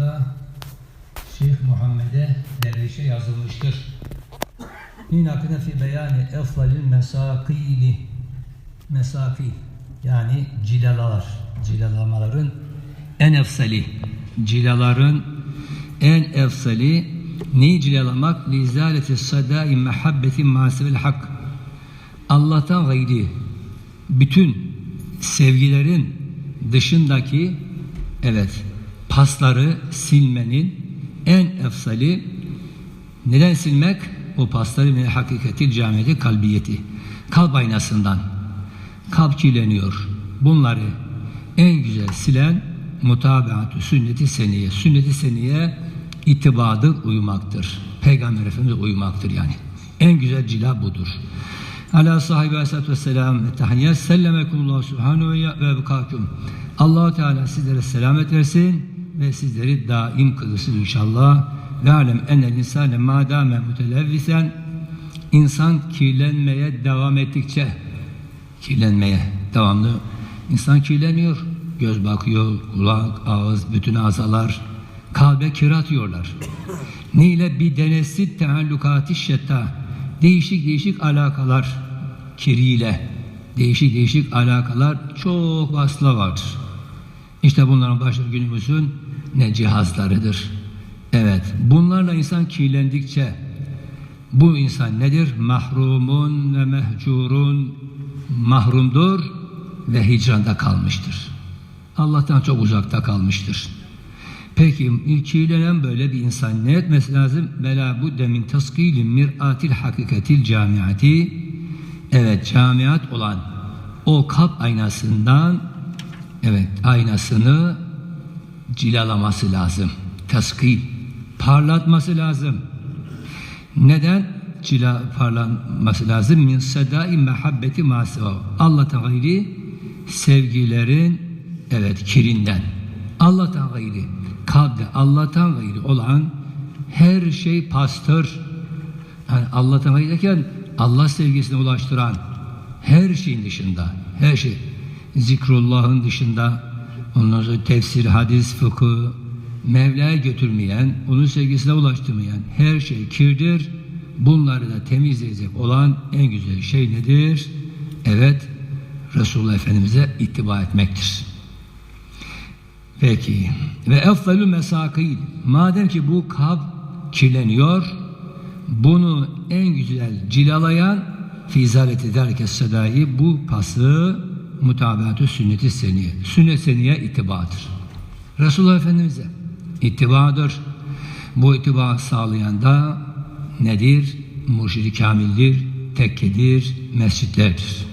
da Şeyh Muhammed'e dervişe yazılmıştır. Min hakkında fi beyani eflalil mesakili mesaki yani cilalalar cilalamaların en efsali cilaların en efsali neyi cilalamak? Lizaleti sadai mehabbeti masivel hak Allah'tan gayri bütün sevgilerin dışındaki evet pasları silmenin en efsali neden silmek? O pasları min hakikati camiyeti kalbiyeti. Kalp aynasından. Kalp kirleniyor. Bunları en güzel silen mutabaatü sünneti seniye. Sünneti seniye itibadır, uyumaktır. Peygamber Efendimiz'e uyumaktır yani. En güzel cila budur. Ala sahibi aleyhissalatü vesselam ve tahiyyat sellemekumullahu subhanahu ve bekâküm. allah Teala sizlere selamet versin ve sizleri daim kılırsın inşallah. Ve alem enel insane madame mütelevvisen insan kirlenmeye devam ettikçe kirlenmeye devamlı insan kirleniyor. Göz bakıyor, kulak, ağız, bütün azalar kalbe kir atıyorlar. Neyle bir denesi teallukati şetta değişik değişik alakalar kiriyle değişik değişik alakalar çok vasla vardır. İşte bunların başında günümüzün ne cihazlarıdır. Evet, bunlarla insan kirlendikçe bu insan nedir? Mahrumun ve mehcurun mahrumdur ve hicranda kalmıştır. Allah'tan çok uzakta kalmıştır. Peki kirlenen böyle bir insan ne etmesi lazım? Vela bu demin taskilin mir'atil hakikatil camiati evet camiat olan o kalp aynasından evet aynasını cilalaması lazım. Taskil parlatması lazım. Neden? Cila parlanması lazım. Min sedai mehabbeti masiva. Allah'tan gayri sevgilerin evet kirinden. Allah'tan gayri kalpte Allah'tan gayri olan her şey pastır. Yani Allah'tan gayri derken Allah sevgisine ulaştıran her şeyin dışında, her şey zikrullahın dışında sonra tefsir, hadis, fıkıh, Mevla'ya götürmeyen, onun sevgisine ulaştırmayan her şey kirdir. Bunları da temizleyecek olan en güzel şey nedir? Evet, Resulullah Efendimiz'e ittiba etmektir. Peki. Ve efvelü mesakil. Madem ki bu kalp kirleniyor, bunu en güzel cilalayan fizaleti derkes sedai bu pası mutabatü sünneti seniye. Sünnet seniye itibadır. Resulullah Efendimiz'e ittibadır. Bu itiba sağlayan da nedir? Murşid-i kamildir, tekkedir, mescitlerdir.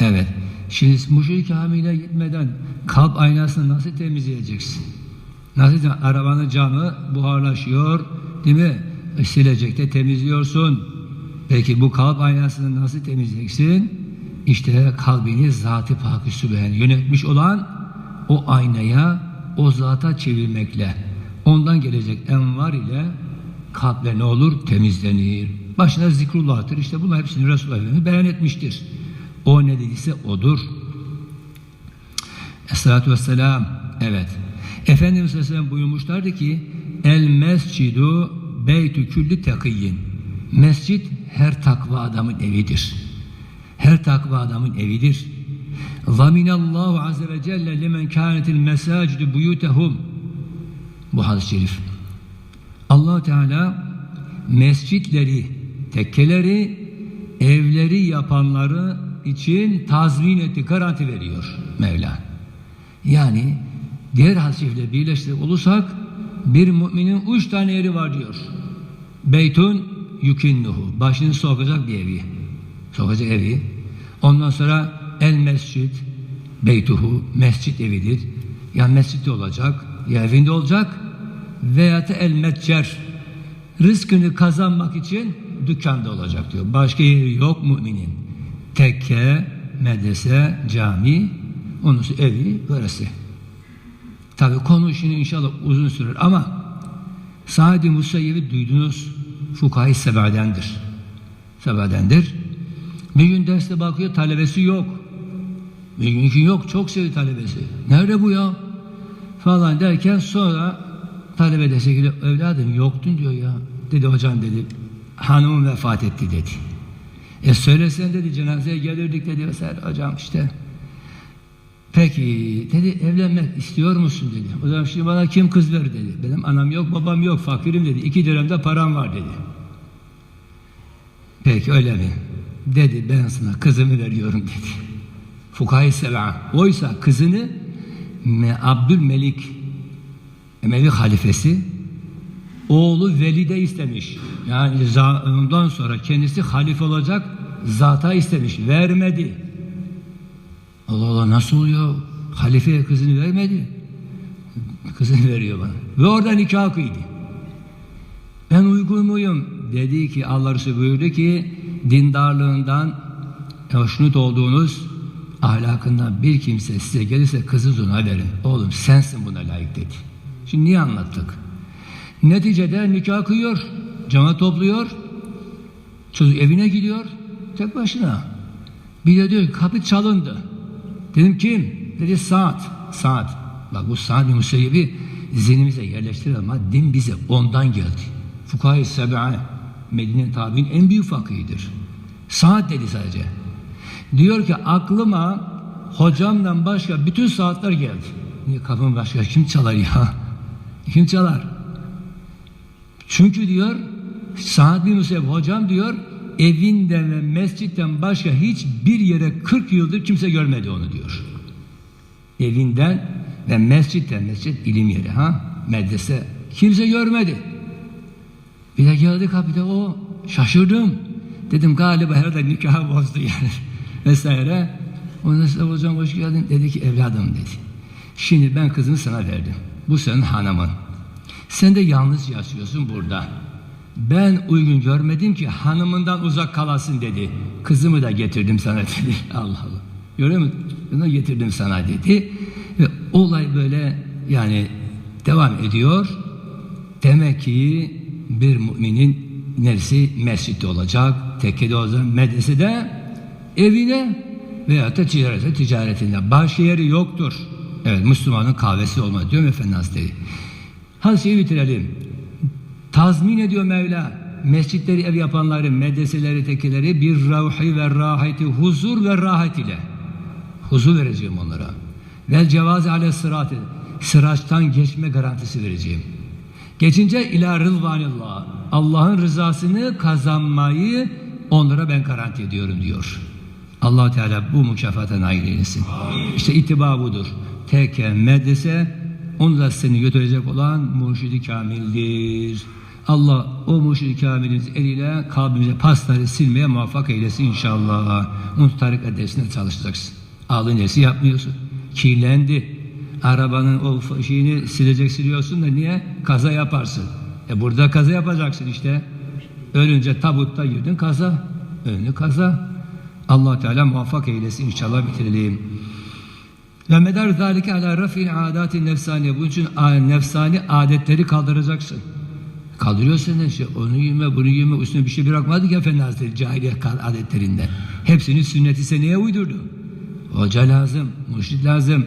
Evet. Şimdi murşid-i kamile gitmeden kalp aynasını nasıl temizleyeceksin? Nasıl arabanın camı buharlaşıyor, değil mi? Silecekte temizliyorsun. Peki bu kalp aynasını nasıl temizleyeceksin? İşte kalbini Zat-ı Pak-ı Sübhan yönetmiş olan o aynaya, o zata çevirmekle, ondan gelecek envar ile kalple ne olur? Temizlenir. Başına zikrullah'tır. İşte bunlar hepsini Resulullah Efendimiz beyan etmiştir. O ne dediyse odur. Esselatu vesselam. Evet. Efendimiz Aleyhisselam buyurmuşlardı ki El mescidu beytü külli tekiyyin. Mescit her takva adamın evidir. Her takva adamın evidir. Zaminallahu azze ve celle limen kânetil mesacidu buyutehum. Bu hadis-i şerif. allah Teala mescitleri, tekkeleri, evleri yapanları için tazmin etti, garanti veriyor Mevla. Yani diğer hadisle birleştirecek olursak bir müminin üç tane yeri var diyor. Beytun yukinnuhu. Başını sokacak bir evi. Sokacak evi. Ondan sonra el mescid beytuhu mescit evidir. Ya mescitte olacak ya evinde olacak veya da el metcer rızkını kazanmak için dükkanda olacak diyor. Başka yeri yok müminin. Tekke, medrese, cami, onun evi burası. Tabi konu şimdi inşallah uzun sürer ama Sa'd-ı Musayyib'i duydunuz. Fukayı sebadendir. Sebadendir. Bir gün derste bakıyor talebesi yok. Bir gün iki yok çok sevdi talebesi. Nerede bu ya? falan derken sonra talebe dese ki evladım yoktun diyor ya. Dedi hocam dedi hanımım vefat etti dedi. E söylesen dedi cenazeye gelirdik dedi vesaire hocam işte. Peki dedi evlenmek istiyor musun dedi. O zaman şimdi bana kim kız verir dedi. Benim anam yok babam yok fakirim dedi. İki dirhemde param var dedi. Peki öyle mi? Dedi ben sana kızımı veriyorum dedi. Fukayı Seba. Oysa kızını Me Abdülmelik Emevi halifesi oğlu Velide istemiş. Yani ondan sonra kendisi halife olacak zata istemiş. Vermedi. Allah Allah nasıl oluyor? Halifeye kızını vermedi. Kızını veriyor bana. Ve orada nikah kıydı. Ben uygun muyum? Dedi ki Allah Resulü buyurdu ki dindarlığından hoşnut olduğunuz ahlakından bir kimse size gelirse kızı ona verin. Oğlum sensin buna layık dedi. Şimdi niye anlattık? Neticede nikah kıyıyor, cama topluyor, çocuk evine gidiyor, tek başına. Bir de diyor kapı çalındı. Dedim kim? Dedi saat. Saat. Bak bu saat Musayyibi zihnimize yerleştirir ama din bize ondan geldi. Fukayı Sebe'e Medine tabi'nin en büyük fakihidir. Saat dedi sadece. Diyor ki aklıma hocamdan başka bütün saatler geldi. Niye kapımı başka kim çalar ya? Kim çalar? Çünkü diyor Sa'd bin Musayyib hocam diyor evinden ve mescitten başka hiçbir yere 40 yıldır kimse görmedi onu diyor. Evinden ve mescitten mescit ilim yeri ha medrese kimse görmedi. Bir de geldi kapıda o şaşırdım. Dedim galiba herhalde nikahı bozdu yani vesaire. Ondan sonra hocam hoş geldin dedi ki evladım dedi. Şimdi ben kızını sana verdim. Bu senin hanımın. Sen de yalnız yaşıyorsun burada. Ben uygun görmedim ki hanımından uzak kalasın dedi. Kızımı da getirdim sana dedi. Allah Allah. Görüyor musun? Bunu getirdim sana dedi. Ve olay böyle yani devam ediyor. Demek ki bir müminin neresi mescitte olacak, tekkede olacak, medresede, evine veya da ticarete, ticaretinde. Başka yeri yoktur. Evet, Müslümanın kahvesi olmaz diyor mu Efendi Hazretleri? Hadi şeyi bitirelim. Tazmin ediyor Mevla. Mescitleri ev yapanları, medreseleri, tekeleri bir ravhi ve rahati, huzur ve rahat ile. Huzur vereceğim onlara. Ve cevazi ale sırat Sıraçtan geçme garantisi vereceğim. Geçince ila rızvanillah. Allah'ın rızasını kazanmayı onlara ben garanti ediyorum diyor. allah Teala bu mükafata nail eylesin. İşte ittiba budur. Teke, medrese, onu da seni götürecek olan murşidi kamildir. Allah o murşidi kamilin eliyle kalbimize pasları silmeye muvaffak eylesin inşallah. Onu tarikat dersinde çalışacaksın. Dersi yapmıyorsun. Kirlendi. Arabanın o şeyini silecek siliyorsun da niye? Kaza yaparsın. E burada kaza yapacaksın işte. Ölünce tabutta girdin kaza. Önlü kaza. allah Teala muvaffak eylesin inşallah bitirelim. Ve medar zalike ala rafil adati nefsani. Bunun için nefsani adetleri kaldıracaksın. Kaldırıyor senden işte onu yeme bunu yeme üstüne bir şey bırakmadı ki Efendi Hazretleri cahiliye adetlerinden. Hepsini sünneti seneye uydurdu. Hoca lazım, mürşid lazım.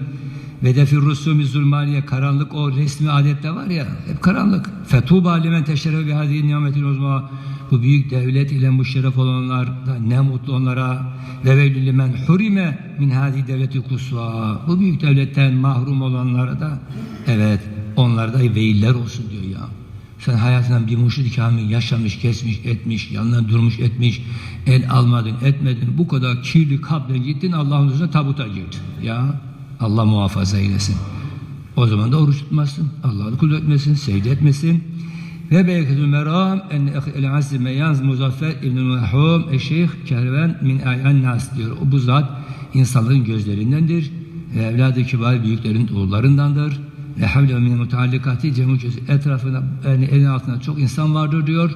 Ve de firrusumi zulmaniye karanlık o resmi adette var ya hep karanlık. Fetuba limen teşeref bi hadihi nimetin uzma. Bu büyük devlet ile müşerref olanlar da ne mutlu onlara. Ve veylü limen hurime min hadihi devleti kusva. Bu büyük devletten mahrum olanlara da evet onlarda veyiller olsun diyor ya. Sen hayatından bir müşrik kamil yaşamış, kesmiş, etmiş, yanına durmuş, etmiş, el almadın, etmedin. Bu kadar kirli kablen gittin Allah'ın huzuruna tabuta girdin. Ya Allah muhafaza eylesin. O zaman da oruç tutmasın. Allah'ı kul etmesin, secde etmesin. Ve bereketül meram en el azzi meyaz muzaffer ibn-i merhum eşeyh kerven min ayan nas diyor. O bu zat insanların gözlerindendir. Ve evladı kibar büyüklerin oğullarındandır. Ve havle min mutallikati etrafına yani elin altında çok insan vardır diyor.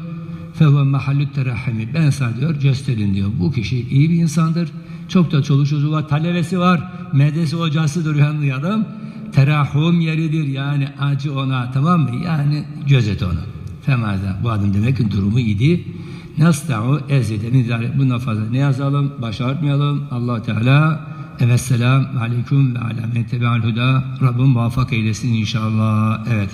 Fevve mahallü terahimi. Ben sana diyor gösterin diyor. Bu kişi iyi bir insandır. Çok da çoluk çocuğu var, talebesi var. Medrese hocasıdır yani adam. Terahum yeridir yani acı ona tamam mı? Yani gözet onu. Femaza. Bu adam demek ki durumu iyiydi. Nasta'u min Bundan fazla ne yazalım? Baş artmayalım. allah Teala Evet selam aleyküm ve ala men tebi'al huda. Rabbim muvaffak eylesin inşallah. Evet.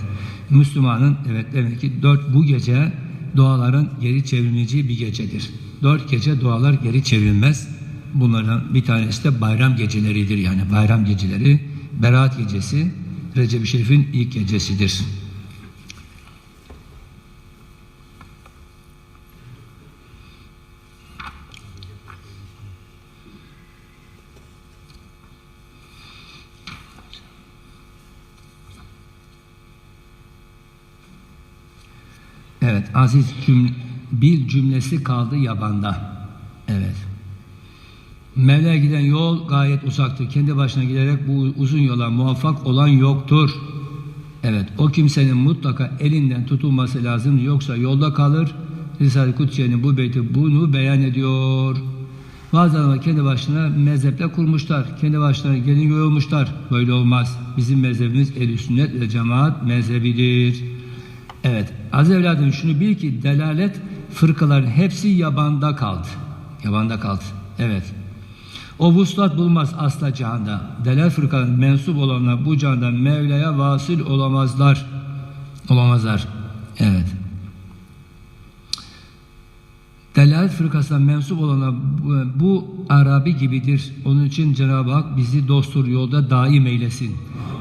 Müslümanın evet demek ki dört bu gece duaların geri çevrilmeyeceği bir gecedir. Dört gece dualar geri çevrilmez. Bunlardan bir tanesi de bayram geceleridir yani bayram geceleri. Berat gecesi Recep-i Şerif'in ilk gecesidir. Evet, aziz cümle, bir cümlesi kaldı yabanda. Evet. Mevla'ya giden yol gayet uzaktır. Kendi başına giderek bu uzun yola muvaffak olan yoktur. Evet, o kimsenin mutlaka elinden tutulması lazım. Yoksa yolda kalır. Risale-i Kutsiye'nin bu beyti bunu beyan ediyor. Bazı adamlar kendi başına mezhepler kurmuşlar. Kendi başlarına gelin yoğurmuşlar. Böyle olmaz. Bizim mezhebimiz el sünnet ve cemaat mezhebidir. Evet. Az evladım şunu bil ki delalet fırkaların hepsi yabanda kaldı. Yabanda kaldı. Evet. O vuslat bulmaz asla cihanda. Delal fırkanın mensup olanlar bu cihanda Mevla'ya vasıl olamazlar. Olamazlar. Evet. Delalet fırkasına mensup olanlar bu, Arabi gibidir. Onun için Cenab-ı Hak bizi dostur yolda daim eylesin.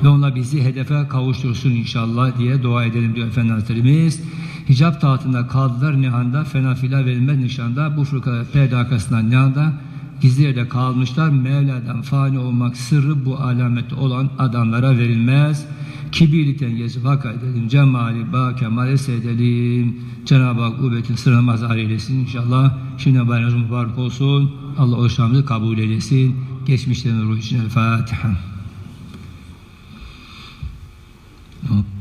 Ve onunla bizi hedefe kavuştursun inşallah diye dua edelim diyor Efendi Hazretlerimiz. Hicap tahtında kaldılar nihanda, fenafila verilmez nişanda. Bu fırka perde arkasından nihanda gizli yerde kalmışlar. Mevla'dan fani olmak sırrı bu alamette olan adamlara verilmez. Kibirlikten gezip hak edelim. Cemali, ba, kemale seyredelim. Cenab-ı Hak ubbetin sırrına mazhar eylesin inşallah. Şimdi bayramımız mübarek olsun. Allah oruçlarımızı kabul eylesin. Geçmişlerin ruhu için El Fatiha. Hop.